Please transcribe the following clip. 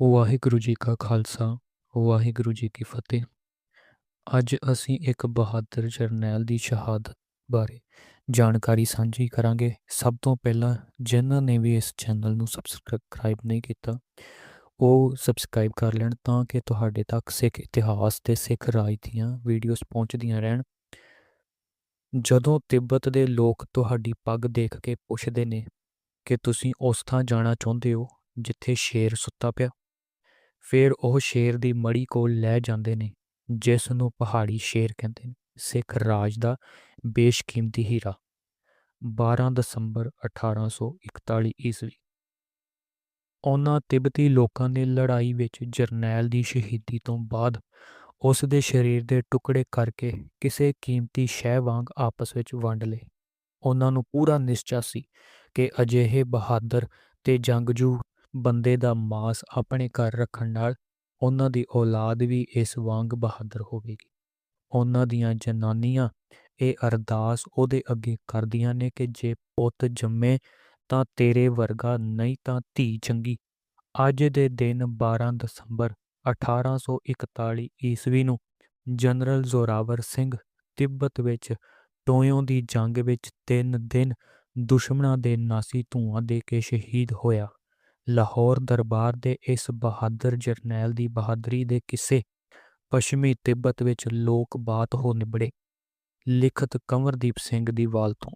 ਵਾਹਿਗੁਰੂ ਜੀ ਕਾ ਖਾਲਸਾ ਵਾਹਿਗੁਰੂ ਜੀ ਕੀ ਫਤਿਹ। ਅੱਜ ਅਸੀਂ ਇੱਕ ਬਹਾਦਰ ਜਰਨੈਲ ਦੀ ਸ਼ਹਾਦਤ ਬਾਰੇ ਜਾਣਕਾਰੀ ਸਾਂਝੀ ਕਰਾਂਗੇ। ਸਭ ਤੋਂ ਪਹਿਲਾਂ ਜਿਨ੍ਹਾਂ ਨੇ ਵੀ ਇਸ ਚੈਨਲ ਨੂੰ ਸਬਸਕ੍ਰਾਈਬ ਨਹੀਂ ਕੀਤਾ, ਉਹ ਸਬਸਕ੍ਰਾਈਬ ਕਰ ਲੈਣ ਤਾਂ ਕਿ ਤੁਹਾਡੇ ਤੱਕ ਸਿੱਖ ਇਤਿਹਾਸ ਤੇ ਸਿੱਖ ਰਾਜ ਦੀਆਂ ਵੀਡੀਓਜ਼ ਪਹੁੰਚਦੀਆਂ ਰਹਿਣ। ਜਦੋਂ ਤਿੱਬਤ ਦੇ ਲੋਕ ਤੁਹਾਡੀ ਪੱਗ ਦੇਖ ਕੇ ਪੁੱਛਦੇ ਨੇ ਕਿ ਤੁਸੀਂ ਉਸ ਥਾਂ ਜਾਣਾ ਚਾਹੁੰਦੇ ਹੋ ਜਿੱਥੇ ਸ਼ੇਰ ਸੁੱਤਾ ਪਿਆ ਫਿਰ ਉਹ ਸ਼ੇਰ ਦੀ ਮੜੀ ਕੋਲ ਲੈ ਜਾਂਦੇ ਨੇ ਜਿਸ ਨੂੰ ਪਹਾੜੀ ਸ਼ੇਰ ਕਹਿੰਦੇ ਨੇ, ਸਿੱਖ ਰਾਜ ਦਾ ਬੇਸ਼ਕੀਮਤੀ ਹੀਰਾ। 12 ਦਸੰਬਰ 1841 ਈਸਵੀ। ਉਹਨਾਂ ਤਿੱਬਤੀ ਲੋਕਾਂ ਨੇ ਲੜਾਈ ਵਿੱਚ ਜਰਨੈਲ ਦੀ ਸ਼ਹੀਦੀ ਤੋਂ ਬਾਅਦ ਉਸ ਦੇ ਸਰੀਰ ਦੇ ਟੁਕੜੇ ਕਰਕੇ ਕਿਸੇ ਕੀਮਤੀ ਸ਼ੈ ਵਾਂਗ ਆਪਸ ਵਿੱਚ ਵੰਡ ਲਏ। ਉਹਨਾਂ ਨੂੰ ਪੂਰਾ ਨਿਸ਼ਚਾ ਸੀ ਕਿ ਅਜਿਹੇ ਬਹਾਦਰ ਤੇ ਜੰਗਜੂ ਬੰਦੇ ਦਾ ਮਾਸ ਆਪਣੇ ਘਰ ਰੱਖਣ ਨਾਲ ਉਹਨਾਂ ਦੀ ਔਲਾਦ ਵੀ ਇਸ ਵਾਂਗ ਬਹਾਦਰ ਹੋਵੇਗੀ। ਉਹਨਾਂ ਦੀਆਂ ਜਨਾਨੀਆਂ ਇਹ ਅਰਦਾਸ ਉਹਦੇ ਅੱਗੇ ਕਰਦੀਆਂ ਨੇ ਕਿ ਜੇ ਪੁੱਤ ਜੰਮੇ ਤਾਂ ਤੇਰੇ ਵਰਗਾ ਨਹੀਂ ਤਾਂ ਧੀ ਚੰਗੀ। ਅੱਜ ਦੇ ਦਿਨ 12 ਦਸੰਬਰ 1841 ਈਸਵੀ ਨੂੰ ਜਨਰਲ ਜ਼ੋਰਾਵਰ ਸਿੰਘ ਤਿੱਬਤ ਵਿੱਚ ਟੋਇਓ ਦੀ ਜੰਗ ਵਿੱਚ 3 ਦਿਨ ਦੁਸ਼ਮਣਾਂ ਦੇ ਨਾਸੀ ਧੂਆਂ ਦੇ ਕੇ ਸ਼ਹੀਦ ਹੋਇਆ। ਲਾਹੌਰ ਦਰਬਾਰ ਦੇ ਇਸ ਬਹਾਦਰ ਜਰਨੈਲ ਦੀ ਬਹਾਦਰੀ ਦੇ ਕਿੱਸੇ ਪੱਛਮੀ ਤਿੱਬਤ ਵਿੱਚ ਲੋਕ ਬਾਤ ਹੋ ਨਿਬੜੇ। ਲਿਖਤ ਕੰਵਰਦੀਪ ਸਿੰਘ ਦੀ ਵਾਲ ਤੋਂ